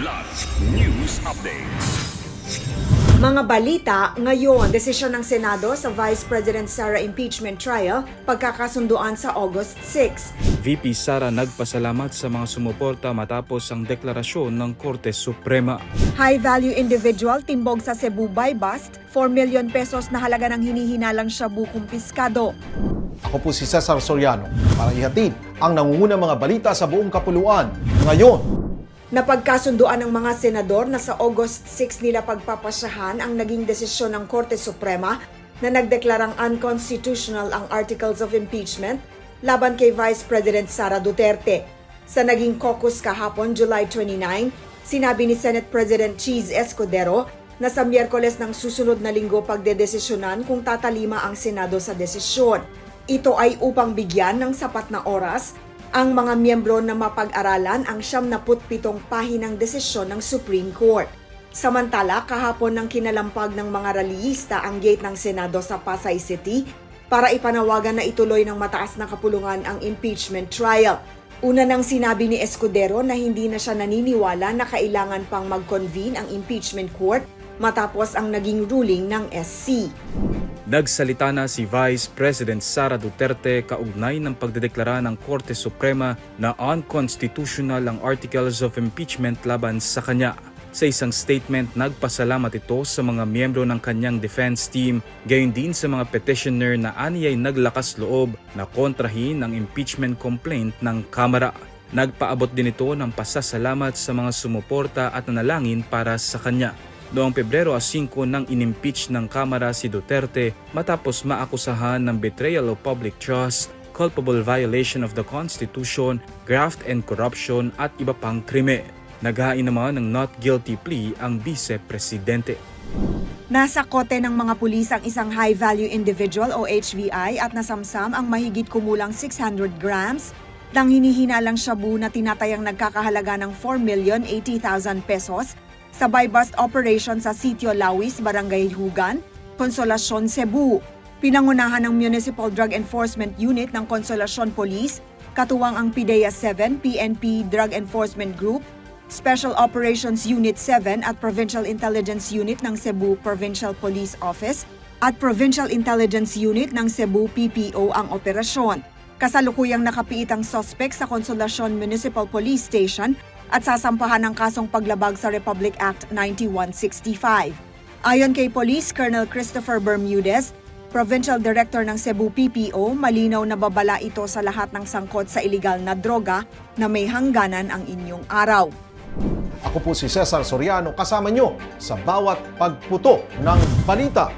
Kidlat News Updates. Mga balita, ngayon, desisyon ng Senado sa Vice President Sara impeachment trial, pagkakasunduan sa August 6. VP Sara nagpasalamat sa mga sumuporta matapos ang deklarasyon ng Korte Suprema. High-value individual timbog sa Cebu by bust, 4 million pesos na halaga ng hinihinalang shabu kumpiskado. Ako po si Cesar Soriano para ihatid ang nangungunang mga balita sa buong kapuluan. Ngayon, Napagkasunduan ng mga senador na sa August 6 nila pagpapasyahan ang naging desisyon ng Korte Suprema na nagdeklarang unconstitutional ang Articles of Impeachment laban kay Vice President Sara Duterte. Sa naging caucus kahapon, July 29, sinabi ni Senate President Cheese Escudero na sa Miyerkules ng susunod na linggo pagdedesisyonan kung tatalima ang Senado sa desisyon. Ito ay upang bigyan ng sapat na oras ang mga miyembro na mapag-aralan ang 77 pahinang desisyon ng Supreme Court. Samantala, kahapon ng kinalampag ng mga rallyista ang gate ng Senado sa Pasay City para ipanawagan na ituloy ng mataas na kapulungan ang impeachment trial. Una nang sinabi ni Escudero na hindi na siya naniniwala na kailangan pang mag-convene ang impeachment court matapos ang naging ruling ng SC. Nagsalita na si Vice President Sara Duterte kaugnay ng pagdedeklara ng Korte Suprema na unconstitutional ang Articles of Impeachment laban sa kanya. Sa isang statement, nagpasalamat ito sa mga miyembro ng kanyang defense team, gayon din sa mga petitioner na aniyay naglakas loob na kontrahin ang impeachment complaint ng Kamara. Nagpaabot din ito ng pasasalamat sa mga sumuporta at nanalangin para sa kanya. Noong Pebrero 5 nang inimpeach ng Kamara si Duterte matapos maakusahan ng betrayal of public trust, culpable violation of the Constitution, graft and corruption at iba pang krime. Naghain naman ng not guilty plea ang vice-presidente. Nasa kote ng mga pulis ang isang high-value individual o HVI at nasamsam ang mahigit kumulang 600 grams ng hinihinalang shabu na tinatayang nagkakahalaga ng 4,080,000 pesos sa buy-bust operation sa Sitio Lawis, Barangay Hugan, Consolacion, Cebu. Pinangunahan ng Municipal Drug Enforcement Unit ng Consolacion Police, katuwang ang PIDEA 7 PNP Drug Enforcement Group, Special Operations Unit 7 at Provincial Intelligence Unit ng Cebu Provincial Police Office at Provincial Intelligence Unit ng Cebu PPO ang operasyon. Kasalukuyang nakapiit ang suspect sa Consolacion Municipal Police Station at sasampahan ng kasong paglabag sa Republic Act 9165. Ayon kay Police Colonel Christopher Bermudez, Provincial Director ng Cebu PPO, malinaw na babala ito sa lahat ng sangkot sa iligal na droga na may hangganan ang inyong araw. ako po si Cesar Soriano kasama nyo sa bawat pagputo ng balita.